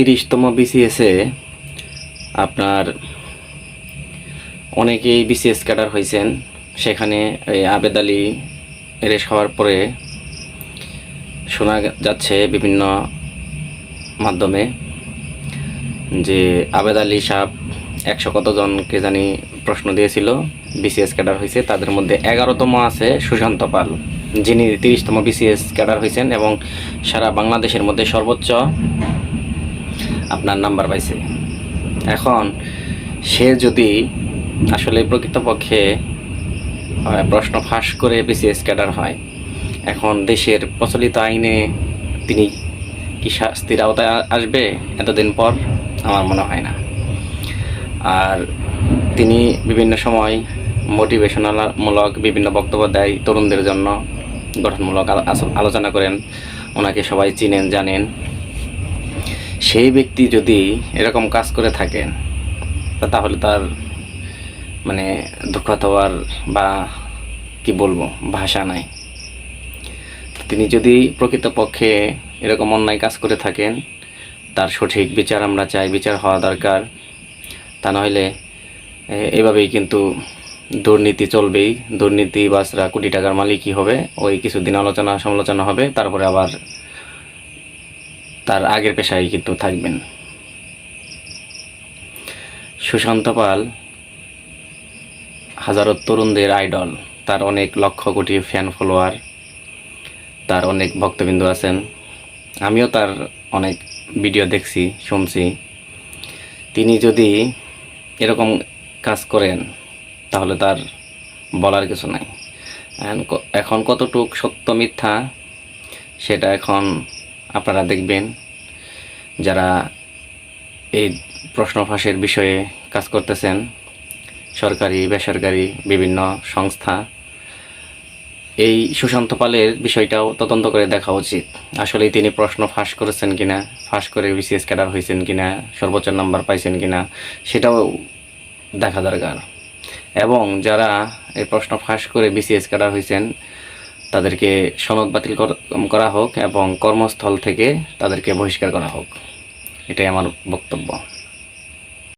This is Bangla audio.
তিরিশতম বিসিএসে আপনার অনেকেই বিসিএস ক্যাডার হয়েছেন। সেখানে এই আবেদ আলী রেস হওয়ার পরে শোনা যাচ্ছে বিভিন্ন মাধ্যমে যে আবেদ আলী সাহেব একশো কতজনকে জানি প্রশ্ন দিয়েছিল বিসিএস ক্যাডার হয়েছে। তাদের মধ্যে এগারোতম আছে সুশান্ত পাল। যিনি তিরিশতম বিসিএস ক্যাডার হয়েছেন এবং সারা বাংলাদেশের মধ্যে সর্বোচ্চ আপনার নাম্বার পাইছে। এখন সে যদি আসলে প্রকৃতপক্ষে প্রশ্ন ফাঁস করে বিসিএস ক্যাডার হয়, এখন দেশের প্রচলিত আইনে তিনি কি শাস্তির আওতায় আসবে এতদিন পর? আমার মনে হয় না। আর তিনি বিভিন্ন সময় মোটিভেশনাল মূলক বিভিন্ন বক্তব্য দেয় তরুণদের জন্য, গঠনমূলক আলো- আলোচনা করেন। ওনাকে সবাই চিনেন, জানেন। সেই ব্যক্তি যদি এরকম কাজ করে থাকেন তাহলে তার মানে দুঃখ হওয়ার বা কি বলব, ভাষা নাই। তিনি যদি প্রকৃতপক্ষে এরকম অন্যায় কাজ করে থাকেন, তার সঠিক বিচার আমরা চাই, বিচার হওয়া দরকার। তা নইলে এভাবেই কিন্তু দুর্নীতি চলবেই। দুর্নীতিবাজরা কোটি টাকার মালিকই হবে, ওই কিছুদিন আলোচনা সমালোচনা হবে, তারপরে আবার তার আগের পেশায় কিন্তু থাকবেন। সুশান্ত পাল, হাজারো তরুণদের আইডল, তার অনেক লক্ষ কোটি ফ্যান ফলোয়ার তার অনেক ভক্তবিন্দু আছেন। আমিও তার অনেক ভিডিও দেখছি, শুনছি। তিনি যদি এরকম কাজ করেন, তাহলে তার বলার কিছু নাই। এখন কতটুক সত্য মিথ্যা, সেটা এখন আপনারা দেখবেন যারা এই প্রশ্ন ফাঁসের বিষয়ে কাজ করতেছেন, সরকারি, বেসরকারি, বিভিন্ন সংস্থা, এই সুশান্ত পালের বিষয়টাও তদন্ত করে দেখা উচিত। আসলে তিনি প্রশ্ন ফাঁস করেছেন কিনা, ফাঁস করে বিসিএস ক্যাডার হয়েছেন কিনা, সর্বোচ্চ নাম্বার পাইছেন কিনা, সেটাও দেখা দরকার। এবং যারা এই প্রশ্ন ফাঁস করে বিসিএস ক্যাডার হয়েছেন তাদেরকে সনদ বাতিল করা হোক এবং কর্মস্থল থেকে তাদেরকে বহিষ্কার করা হোক। এটাই আমার বক্তব্য।